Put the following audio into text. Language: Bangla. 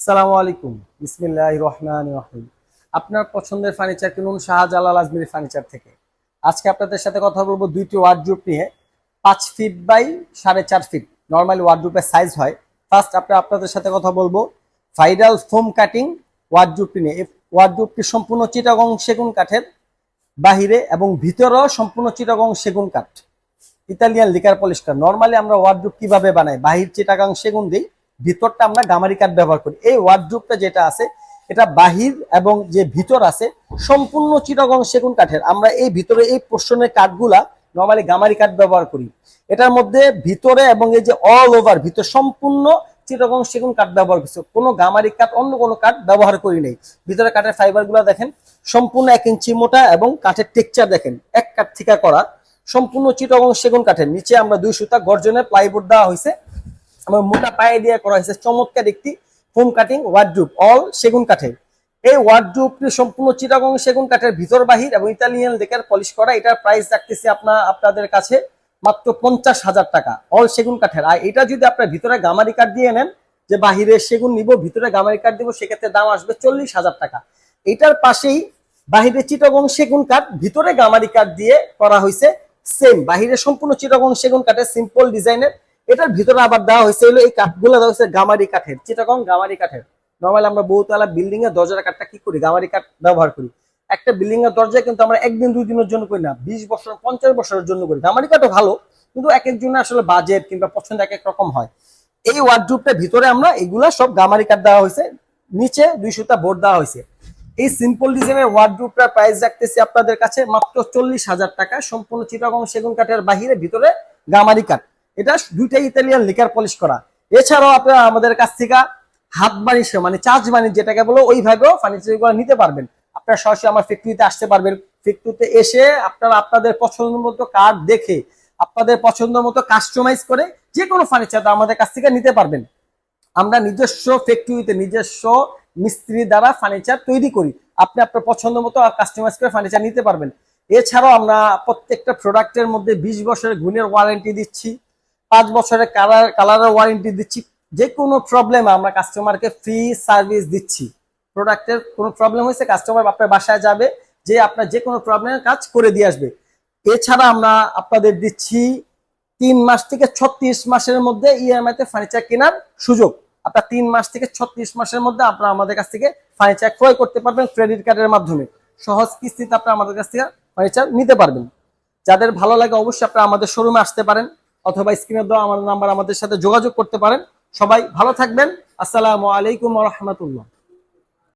আসসালামু আলাইকুম। বিসমিল্লাহ রহমান রহিম। আপনার পছন্দের ফার্নিচার কিনুন শাহজালাল আজমিরি ফার্নিচার থেকে। আজকে আপনাদের সাথে কথা বলব দুইটি ওয়ার্ড্রুপ নিয়ে। পাঁচ ফিট বাই সাড়ে চার ফিট নর্মালি ওয়ার্ড্রুপের সাইজ হয়। ফার্স্ট আপনি আপনাদের সাথে কথা বলব ভাইরাল ফোম কাটিং ওয়ার্ড ওয়ার্ড্রুপটি নিয়ে। এই ওয়ার্ড্রুপটি সম্পূর্ণ চিটাগং সেগুন কাঠের বাহিরে এবং ভিতরেও সম্পূর্ণ চিটাগং সেগুন কাঠ। ইতালিয়ান লিকার পলিশকার নর্মালি আমরা ওয়ার্ড ওয়ার্ড্রুপ কীভাবে বানাই? বাহির চিটাগাং সেগুন দিই। ভিতরটা আমরা গামারি কাঠ ব্যবহার করি। এই ওয়ার্ড্রুপটা যেটা আছে, এটা বাহির এবং যে ভিতর আছে, সম্পূর্ণ চিটাগং সেগুন কাঠের। আমরা এই ভিতরে এই পোর্শনের কাঠগুলা নর্মালি গামারি কাঠ ব্যবহার করি। এটার মধ্যে ভিতরে এবং এই যে অল ওভার ভিতর সম্পূর্ণ চিটাগং সেগুন কাঠ ব্যবহার করছে। কোনো গামারি কাঠ, অন্য কোনো কাঠ ব্যবহার করি নাই। ভিতরে কাঠের ফাইবারগুলা দেখেন, সম্পূর্ণ এক ইঞ্চি মোটা এবং কাঠের টেক্সচার দেখেন, এক কাঠ থেকে করা। সম্পূর্ণ চিটাগং সেগুন কাঠের। নিচে আমরা দুই সুতা গর্জনের প্লাইবোর্ড দেওয়া হয়েছে। এবং মোটা পায়ে দিয়ে করা হয়েছে। চমৎকার একটি ফোম কাটিং ওয়ার্ড্রুপ অল সেগুন কাঠের। এই ওয়ার্ড্রুপটি সম্পূর্ণ চিটাগং সেগুন কাঠের ভিতর বাহির এবং ইতালিয়ান লেকার পলিশ করা। এটার প্রাইস রাখতেছি আপনার আপনাদের কাছে মাত্র পঞ্চাশ হাজার টাকা অল সেগুন কাঠের। আর এটা যদি আপনার ভিতরে গামারি কাঠ দিয়ে নেন, যে বাহিরে সেগুন নিব, ভিতরে গামারি কাঠ দিব, সেক্ষেত্রে দাম আসবে চল্লিশ হাজার টাকা। এটার পাশেই বাহিরে চিটাগং সেগুন কাঠ, ভিতরে গামারি কাঠ দিয়ে করা হয়েছে। সেম বাহিরে সম্পূর্ণ চিটাগং সেগুন কাঠের সিম্পল ডিজাইনের এটার ভিতরে আবার দেওয়া হয়েছে হলো এই কাঠগুলো দেওয়া হয়েছে গামারি কাঠের, চিটাগং গামারি কাঠের। নর্মালি আমরা বহুতলা বিল্ডিং এর দরজার কাঠটা কি করি? গামারি কাঠ ব্যবহার করি। একটা বিল্ডিং এর দরজা কিন্তু আমরা একদিন, দুই দিনের জন্য করি না, বিশ বছর, পঞ্চাশ বছরের জন্য করি। গামারি কাঠও ভালো, কিন্তু এক একজনের আসলে বাজেট কিংবা পছন্দ এক এক রকম হয়। এই ওয়ার্ড্রুপটার ভিতরে আমরা এগুলা সব গামারি কাঠ দেওয়া হয়েছে, নিচে দুই সুতা বোর্ড দেওয়া হয়েছে। এই সিম্পল ডিজাইনের ওয়ার্ড্রুপটার প্রাইস রাখতেছি আপনাদের কাছে মাত্র চল্লিশ হাজার টাকা, সম্পূর্ণ চিটাগং সেগুন কাঠের বাহিরে ভিতরে গামারি কাঠ। এটা দুইটাই ইতালিয়ান লিকার পলিশ করা। এছাড়াও আপনারা আমাদের কাছ থেকে হাত বানিয়ে মানে চার্জ বানিয়ে যেটাকে বলো, ওইভাবেও ফার্নিচারগুলো নিতে পারবেন। আপনারা সরাসরি আমার ফ্যাক্টরিতে আসতে পারবেন। ফ্যাক্টরিতে এসে আপনারা আপনাদের পছন্দ মতো কার্ড দেখে, আপনাদের পছন্দ মতো কাস্টমাইজ করে যে কোনো ফার্নিচার আমাদের কাছ থেকে নিতে পারবেন। আমরা নিজস্ব ফ্যাক্টরিতে নিজস্ব মিস্ত্রি দ্বারা ফার্নিচার তৈরি করি। আপনি আপনার পছন্দ মতো কাস্টমাইজ করে ফার্নিচার নিতে পারবেন। এছাড়াও আমরা প্রত্যেকটা প্রোডাক্টের মধ্যে বিশ বছরের গুণের ওয়ারেন্টি দিচ্ছি। পাঁচ বছরের কালার কালারের ওয়ারেন্টি দিচ্ছি। যে কোনো প্রবলেম আমরা কাস্টমারকে ফ্রি সার্ভিস দিচ্ছি। প্রোডাক্টের কোনো প্রবলেম হয়েছে কাস্টমার আপনার বাসায় যাবে, যে আপনার যে কোনো প্রবলেমের কাজ করে দিয়ে আসবে। এছাড়া আমরা আপনাদের দিচ্ছি তিন মাস থেকে ছত্রিশ মাসের মধ্যে ইএমআই তে ফার্নিচার কেনার সুযোগ। আপনার তিন মাস থেকে ছত্রিশ মাসের মধ্যে আপনারা আমাদের কাছ থেকে ফার্নিচার ক্রয় করতে পারবেন ক্রেডিট কার্ডের মাধ্যমে। সহজ কিস্তিতে আপনারা আমাদের কাছ থেকে ফার্নিচার নিতে পারবেন। যাদের ভালো লাগে অবশ্যই আপনারা আমাদের শোরুমে আসতে পারেন। অথবা স্ক্রিনে দেওয়া আমার নাম্বার আমাদের সাথে যোগাযোগ করতে পারেন। সবাই ভালো থাকবেন। আসসালামু আলাইকুম রহমতুল্লাহ।